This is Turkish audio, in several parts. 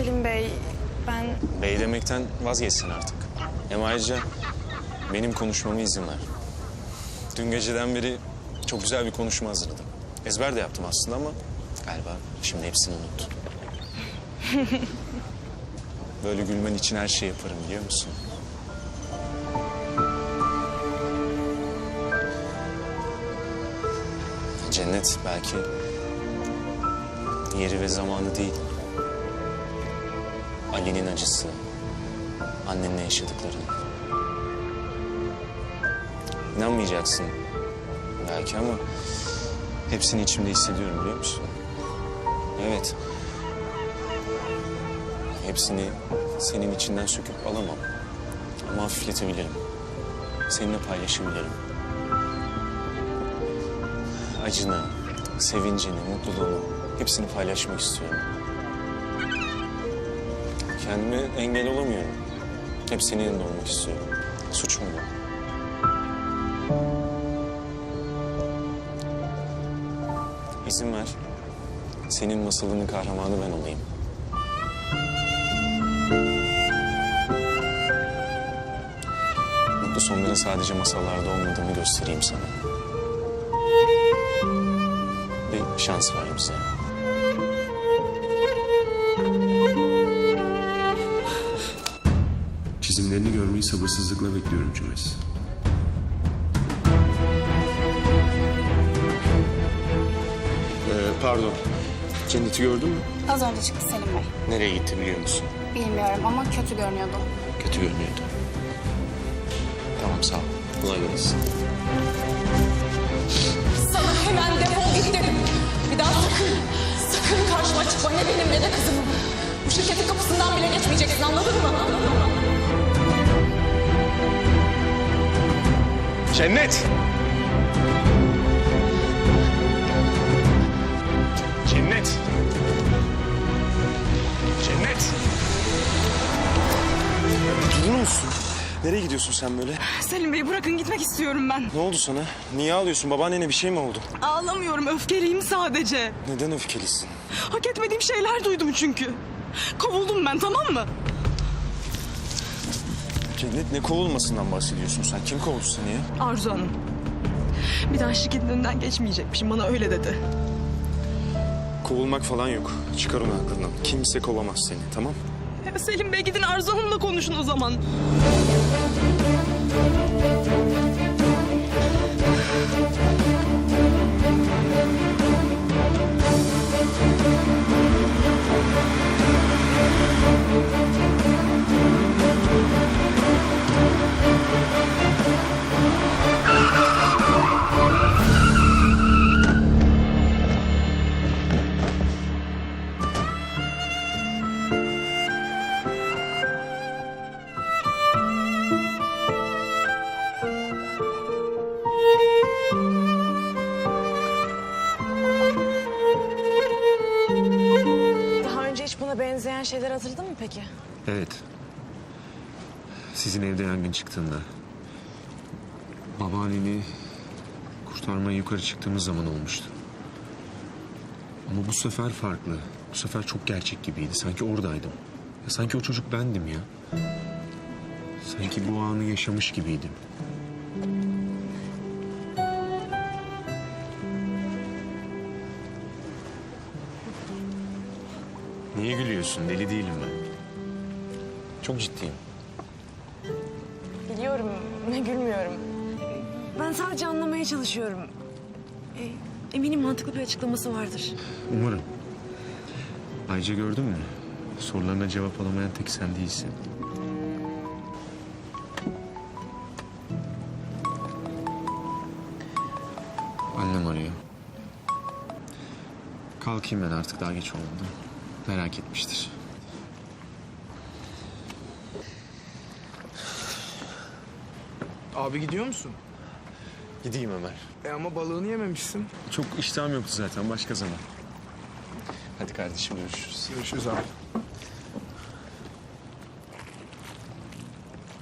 Selim Bey, ben Bey demekten vazgeçsin artık. Hem ayrıca benim konuşmama izin ver. Dün geceden beri çok güzel bir konuşma hazırladım. Ezber de yaptım aslında ama galiba şimdi hepsini unuttum. Böyle gülmen için her şey yaparım biliyor musun? Cennet belki yeri ve zamanı değil. Ali'nin acısı, annenle yaşadıkların. İnanmayacaksın belki ama hepsini içimde hissediyorum biliyor musun? Evet. Hepsini senin içinden söküp alamam. Ama hafifletebilirim. Seninle paylaşabilirim. Acını, sevincini, mutluluğunu hepsini paylaşmak istiyorum. Kendime engel olamıyorum. Hep senin yanında olmak istiyorum. Suç mu bu? İzin ver. Senin masalının kahramanı ben olayım. Mutlu sonların sadece masallarda olmadığını göstereyim sana. Bir şans ver bize. Çizimlerini görmeyi sabırsızlıkla bekliyorum Cümes. Ee, pardon. Cennet'i gördün mü? az önce çıktı Selim Bey. Nereye gitti biliyor musun? Bilmiyorum ama kötü görünüyordu. Kötü görünüyordu. Tamam sağ ol. Kolay gelsin. Sana hemen defol git dedim. Bir daha sakın, sakın karşıma çıkma. Ne benim ne de kızımın. Bu şirketin kapısından bile geçmeyeceksin anladın mı? Cennet! Cennet! Cennet! Durur musun? Nereye gidiyorsun sen böyle? Selim Bey bırakın gitmek istiyorum ben. Ne oldu sana? Niye ağlıyorsun? Babaannene bir şey mi oldu? Ağlamıyorum öfkeliyim sadece. Neden öfkelisin? Hak etmediğim şeyler duydum çünkü. Kovuldum ben tamam mı? Cennet ne kovulmasından bahsediyorsun sen? Kim kovdu seni ya? Arzu Hanım. Bir daha şirketin önünden geçmeyecekmişim bana öyle dedi. Kovulmak falan yok. Çıkar onu aklından. Kimse kovamaz seni tamam? Selim Bey gidin Arzu Hanım'la konuşun o zaman. Benzeyen şeyler hatırladın mı peki? Evet. Sizin evde yangın çıktığında... ...babaanneni kurtarmaya yukarı çıktığımız zaman olmuştu. Ama bu sefer farklı. Bu sefer çok gerçek gibiydi. Sanki oradaydım. Ya sanki o çocuk bendim ya. Sanki bu anı yaşamış gibiydim. Niye gülüyorsun? Deli değilim ben. Çok ciddiyim. Biliyorum ne gülmüyorum. Ben sadece anlamaya çalışıyorum. E, eminim mantıklı bir açıklaması vardır. Umarım. Ayrıca gördün mü? Sorularına cevap alamayan tek sen değilsin. Annem arıyor. Kalkayım ben artık daha geç olmadı. Merak etmiştir. Abi gidiyor musun? Gideyim Ömer. E ama balığını yememişsin. Çok iştahım yoktu zaten başka zaman. Hadi kardeşim görüşürüz. Görüşürüz abi.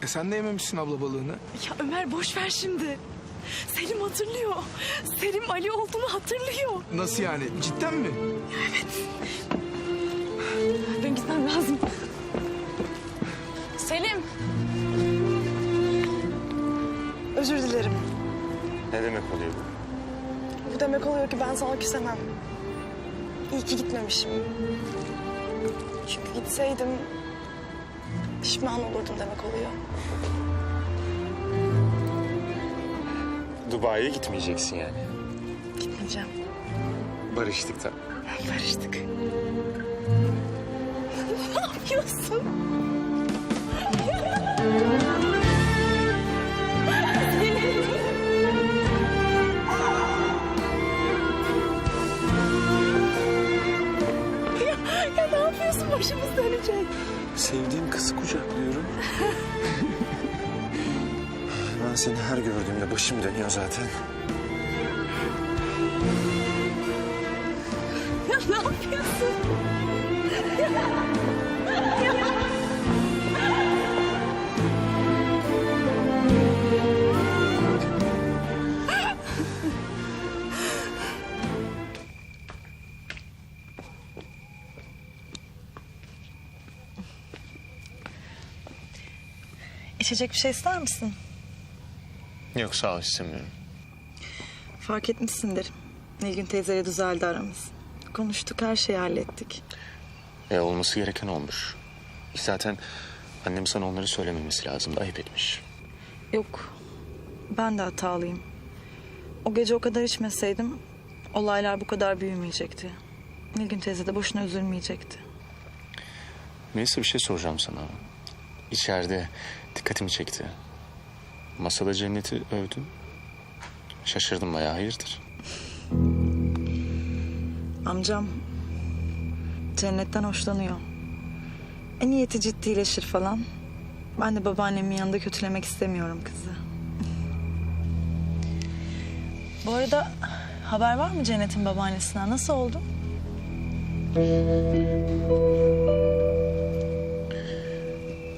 E sen de yememişsin abla balığını. Ya Ömer boş ver şimdi. Selim hatırlıyor. Selim Ali olduğunu hatırlıyor. Nasıl yani? Cidden mi? Evet. Gitmem lazım. Selim. Özür dilerim. Ne demek oluyor bu? Bu demek oluyor ki ben sana küsemem. İyi ki gitmemişim. Çünkü gitseydim pişman olurdum demek oluyor. Dubai'ye gitmeyeceksin yani. Gitmeyeceğim. Barıştık da. Barıştık. Yapıyorsun? ya, ya ne yapıyorsun? Başımız dönecek. Sevdiğim kızı kucaklıyorum. ben seni her gördüğümde başım dönüyor zaten. Ya ne yapıyorsun? İçecek bir şey ister misin? Yok sağ ol istemiyorum. Fark etmişsindir. Nilgün teyzeyle düzeldi aramız. Konuştuk, her şeyi hallettik. E olması gereken olmuş. Zaten annem sana onları söylememesi lazımdı. Ayıp etmiş. Yok, ben de hatalıyım. O gece o kadar içmeseydim olaylar bu kadar büyümeyecekti. Nilgün teyze de boşuna üzülmeyecekti. Neyse bir şey soracağım sana. İçeride dikkatimi çekti. Masada cenneti övdün. Şaşırdım bayağı hayırdır? Amcam cennetten hoşlanıyor. E niyeti ciddileşir falan. Ben de babaannemin yanında kötülemek istemiyorum kızı. Bu arada haber var mı Cennet'in babaannesinden? Nasıl oldu?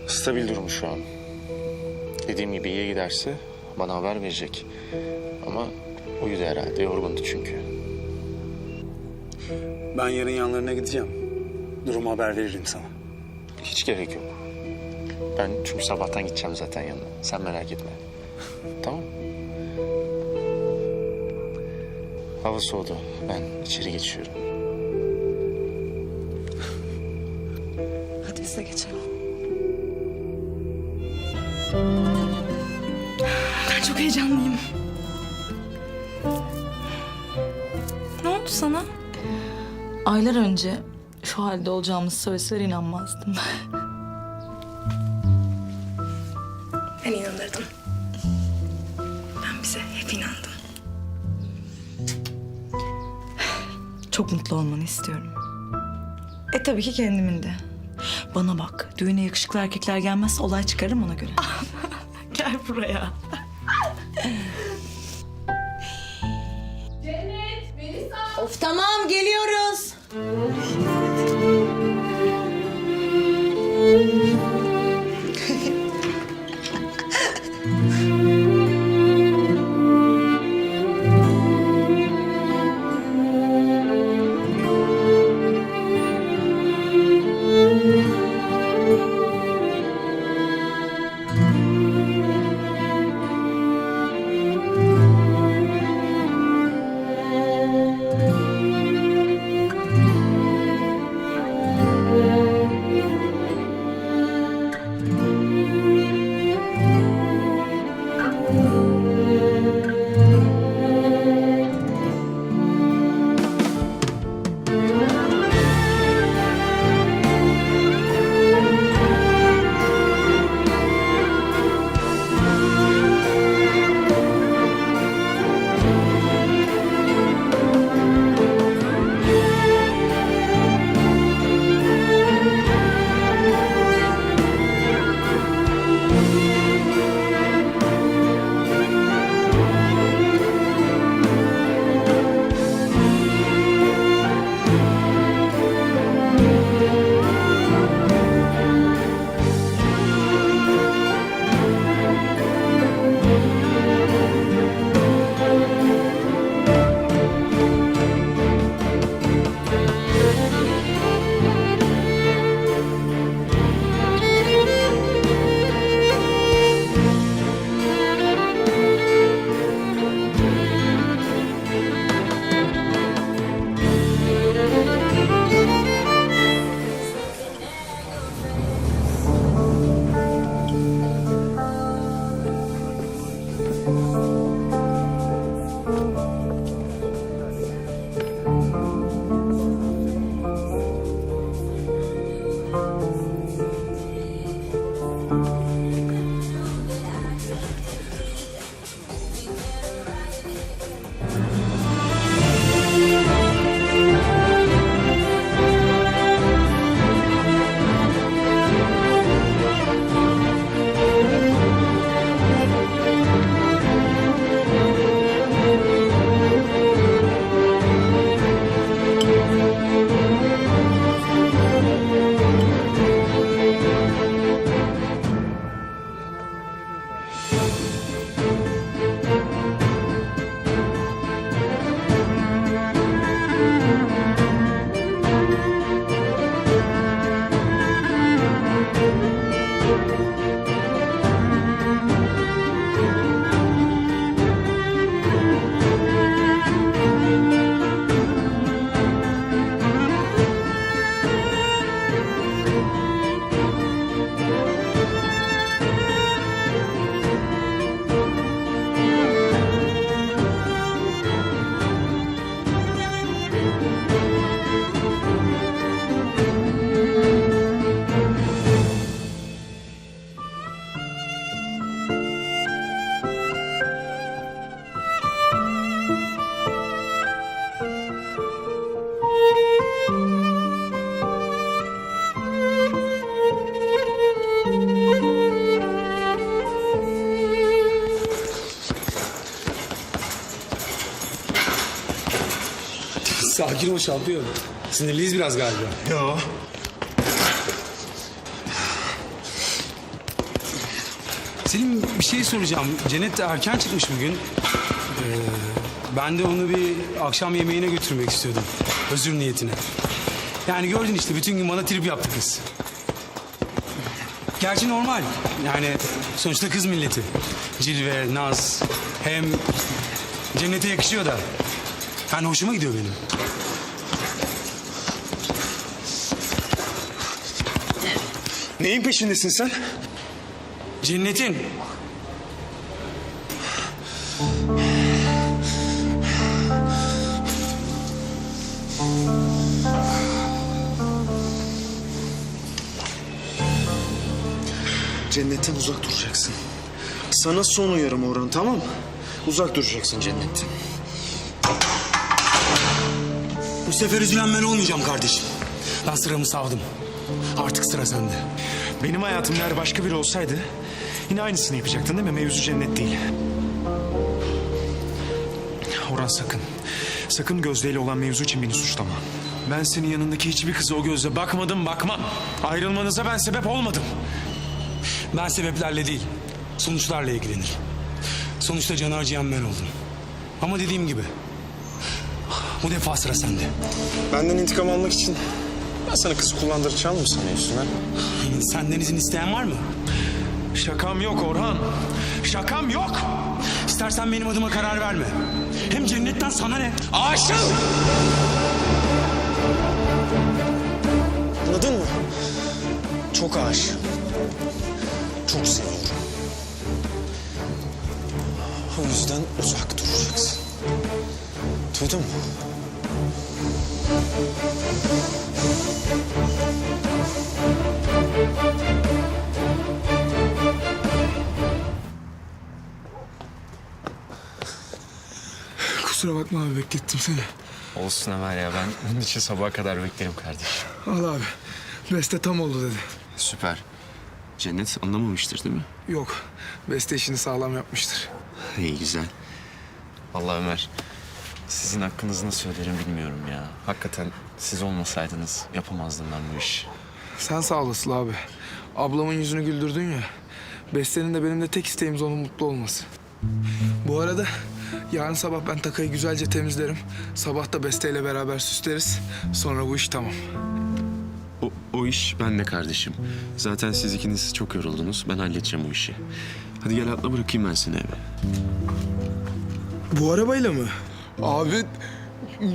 Stabil durum şu an. Dediğim gibi iyiye giderse bana haber verecek. Ama uyudu herhalde, yorgundu çünkü. Ben yarın yanlarına gideceğim. Durumu haber veririm sana. Hiç gerek yok. Ben çünkü sabahtan gideceğim zaten yanına. Sen merak etme. tamam Hava soğudu. Ben içeri geçiyorum. Aylar önce şu halde olacağımızı söyleseler inanmazdım. Ben inanırdım. Ben bize hep inandım. Çok mutlu olmanı istiyorum. E tabii ki kendimin de. Bana bak, düğüne yakışıklı erkekler gelmezse olay çıkarım ona göre. Gel buraya. Sakin ol şampiyon. Sinirliyiz biraz galiba. Yo. Selim bir şey soracağım. Cennet de erken çıkmış bugün. Ee, ben de onu bir akşam yemeğine götürmek istiyordum. Özür niyetine. Yani gördün işte bütün gün bana trip yaptı kız. Gerçi normal. Yani sonuçta kız milleti. Cilve, naz. Hem cennete yakışıyor da. Yani hoşuma gidiyor benim. Neyin peşindesin sen? Cennetin. Cennetten uzak duracaksın. Sana son uyarım Orhan tamam mı? Uzak duracaksın cennetten. Bu sefer üzülen ben olmayacağım kardeşim. Ben sıramı savdım. Artık sıra sende. Benim hayatımda eğer başka biri olsaydı yine aynısını yapacaktın değil mi? Mevzu cennet değil. Orhan sakın. Sakın Gözde ile olan mevzu için beni suçlama. Ben senin yanındaki hiçbir kıza o gözle bakmadım bakmam. Ayrılmanıza ben sebep olmadım. Ben sebeplerle değil, sonuçlarla ilgilenirim. Sonuçta canı acıyan ben oldum. Ama dediğim gibi, bu defa sıra sende. Benden intikam almak için ben sana kız kullandıracağım mı sanıyorsun ha? Senden izin isteyen var mı? Şakam yok Orhan. Şakam yok. İstersen benim adıma karar verme. Hem cennetten sana ne? Aşığım! Anladın mı? Çok aşığım. Çok seviyorum. O yüzden uzak duracaksın. Duydun mu? Kusura bakma abi beklettim seni. Olsun Ömer ya ben bunun için sabaha kadar beklerim kardeşim. Al abi. Beste tam oldu dedi. Süper. Cennet anlamamıştır değil mi? Yok. Beste işini sağlam yapmıştır. İyi güzel. Vallahi Ömer sizin hakkınızı nasıl öderim bilmiyorum ya. Hakikaten siz olmasaydınız yapamazdım ben bu işi. Sen sağ olasın abi. Ablamın yüzünü güldürdün ya. Beste'nin de benim de tek isteğimiz onun mutlu olması. Bu arada yarın sabah ben takayı güzelce temizlerim. Sabah da Beste ile beraber süsleriz. Sonra bu iş tamam. O, o iş bende kardeşim. Zaten siz ikiniz çok yoruldunuz. Ben halledeceğim o işi. Hadi gel atla bırakayım ben seni eve. Bu arabayla mı? Abi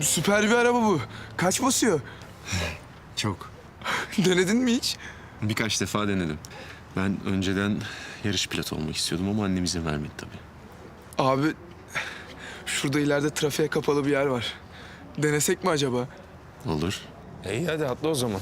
süper bir araba bu. Kaç basıyor? Çok. Denedin mi hiç? Birkaç defa denedim. Ben önceden yarış pilotu olmak istiyordum ama annem izin vermedi tabii. Abi şurada ileride trafiğe kapalı bir yer var. Denesek mi acaba? Olur. İyi hadi atla o zaman.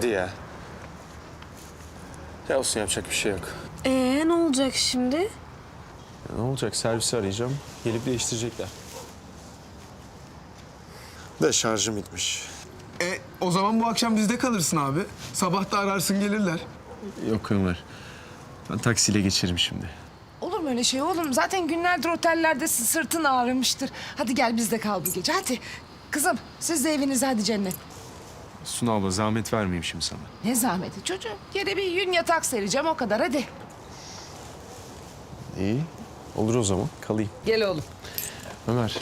Hadi ya. Ya olsun yapacak bir şey yok. Ee ne olacak şimdi? Ya ne olacak servisi arayacağım. Gelip değiştirecekler. De şarjım bitmiş. E o zaman bu akşam bizde kalırsın abi. Sabah da ararsın gelirler. Yok Ömer. Ben taksiyle geçerim şimdi. Olur mu öyle şey oğlum? Zaten günlerdir otellerde sırtın ağrımıştır. Hadi gel bizde kal bu gece hadi. Kızım siz de evinize hadi Cennet. Suna abla zahmet vermeyeyim şimdi sana. Ne zahmeti çocuğum. Yere bir yün yatak sereceğim o kadar hadi. İyi. Olur o zaman. Kalayım. Gel oğlum. Ömer,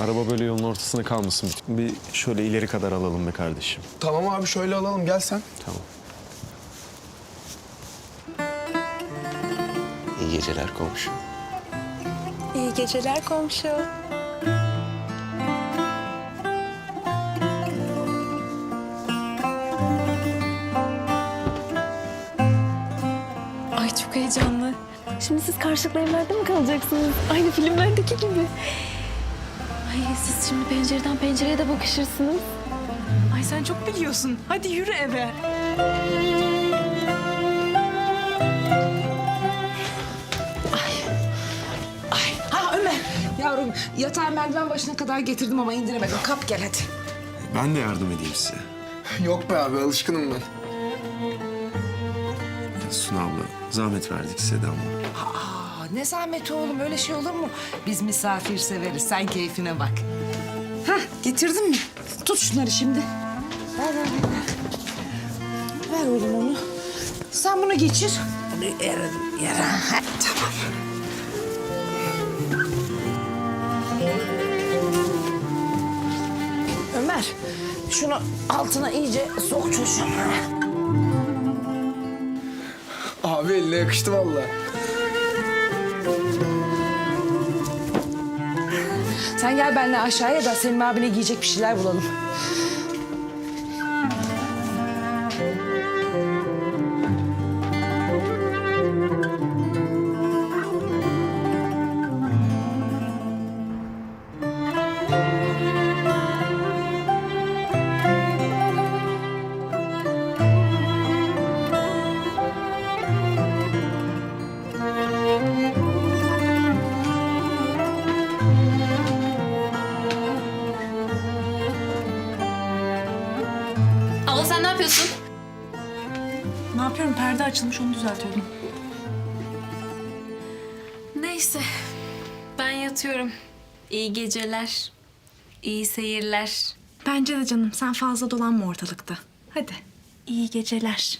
araba böyle yolun ortasında kalmasın. Bir şöyle ileri kadar alalım be kardeşim. Tamam abi şöyle alalım gel sen. Tamam. İyi geceler komşu. İyi geceler komşu. Heyecanlı. Şimdi siz karşılıklı evlerde mi kalacaksınız? Aynı filmlerdeki gibi. Ay siz şimdi pencereden pencereye de bakışırsınız. Ay sen çok biliyorsun. Hadi yürü eve. Ay ha Ömer. Yavrum yatağı merdiven başına kadar getirdim ama indiremedim. Kap gel hadi. Ben de yardım edeyim size. Yok be abi alışkınım ben. Suna abla, zahmet verdik size de ama. Aa, ne zahmeti oğlum öyle şey olur mu? Biz misafir severiz. Sen keyfine bak. Hah getirdin mi? Tut şunları şimdi. Ver ver ver. Ver, oğlum onu. Sen bunu geçir. Bunu yere. Ha, tamam. Ömer, şunu altına iyice sok çocuğum. Abi eline yakıştı vallahi. Sen gel benimle aşağıya da Selim abine giyecek bir şeyler bulalım. Düzeltiyordum. Neyse. Ben yatıyorum. İyi geceler. İyi seyirler. Bence de canım. Sen fazla dolanma ortalıkta. Hadi. İyi geceler.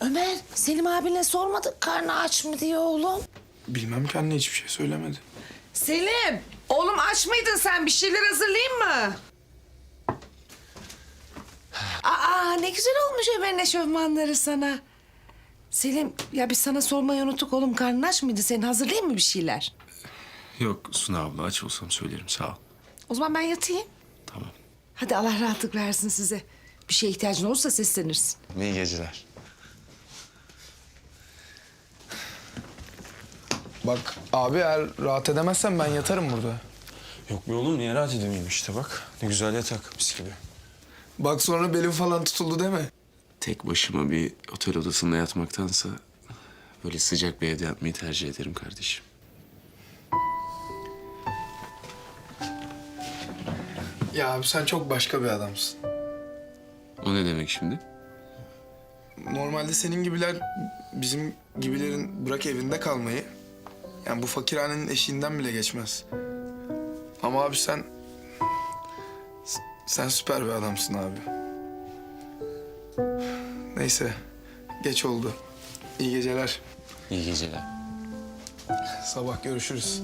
Ömer, Selim abine sormadık karnı aç mı diye oğlum. Bilmem ki anne hiçbir şey söylemedi. Selim, oğlum aç mıydın sen? Bir şeyler hazırlayayım mı? Aa, ne güzel olmuş Ömer'in eşofmanları sana. Selim, ya biz sana sormayı unuttuk oğlum. Karnın aç mıydı senin? Hazırlayayım mı bir şeyler? Yok Suna abla, aç olsam söylerim. Sağ ol. O zaman ben yatayım. Tamam. Hadi Allah rahatlık versin size. Bir şeye ihtiyacın olursa seslenirsin. İyi geceler. Bak abi eğer rahat edemezsen ben yatarım burada. Yok be oğlum niye rahat edemeyeyim işte bak. Ne güzel yatak mis gibi. Bak sonra belim falan tutuldu değil mi? Tek başıma bir otel odasında yatmaktansa... ...böyle sıcak bir evde yatmayı tercih ederim kardeşim. Ya abi sen çok başka bir adamsın. O ne demek şimdi? Normalde senin gibiler bizim gibilerin bırak evinde kalmayı... ...yani bu fakirhanenin eşiğinden bile geçmez. Ama abi sen... Sen süper bir adamsın abi. Neyse, geç oldu. İyi geceler. İyi geceler. Sabah görüşürüz.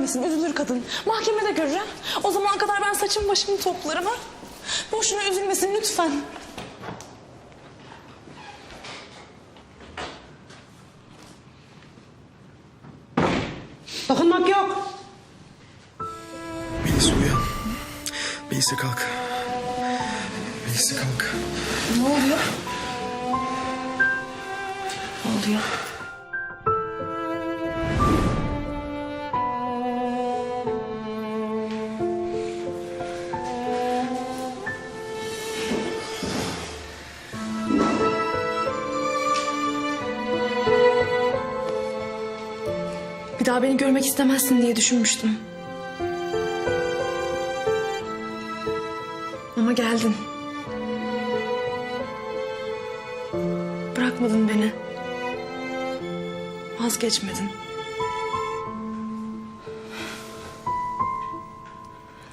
Görmesin. Üzülür kadın. Mahkemede görürüm. O zamana kadar ben saçımı başımı toplarım ha. Boşuna üzülmesin lütfen. Dokunmak yok. Melis uyan. Melis'e kalk. Melis'e kalk. Ne oluyor? Ne oluyor? Görmek istemezsin diye düşünmüştüm. Ama geldin. Bırakmadın beni. Vazgeçmedin.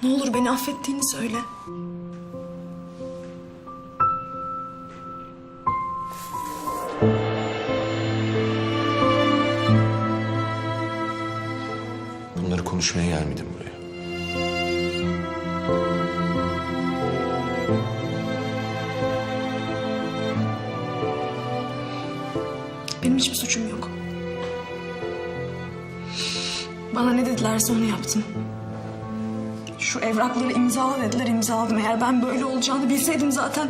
Ne olur beni affettiğini söyle. Konuşmaya gelmedim buraya. Benim hiçbir suçum yok. Bana ne dedilerse onu yaptım. Şu evrakları imzala dediler imzaladım. Eğer ben böyle olacağını bilseydim zaten...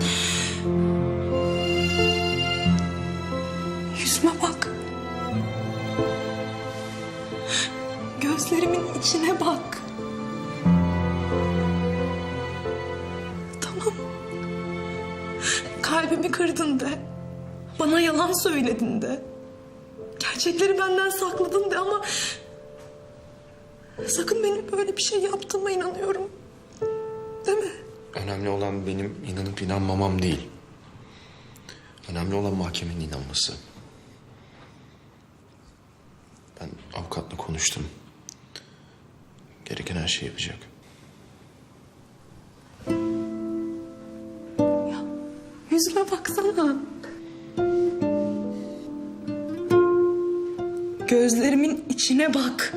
İçine bak. Tamam. Kalbimi kırdın de. Bana yalan söyledin de. Gerçekleri benden sakladın de ama... Sakın benim böyle bir şey yaptığıma inanıyorum. Değil mi? Önemli olan benim inanıp inanmamam değil. Önemli olan mahkemenin inanması. Ben avukatla konuştum. Gereken her şeyi yapacak. Ya yüzüme baksana. Gözlerimin içine bak.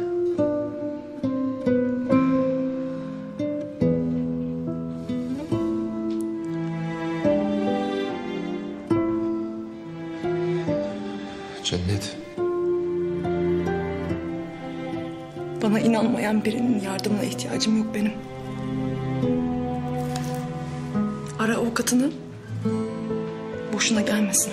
Bana inanmayan birinin yardımına ihtiyacım yok benim. Ara avukatını. Boşuna gelmesin.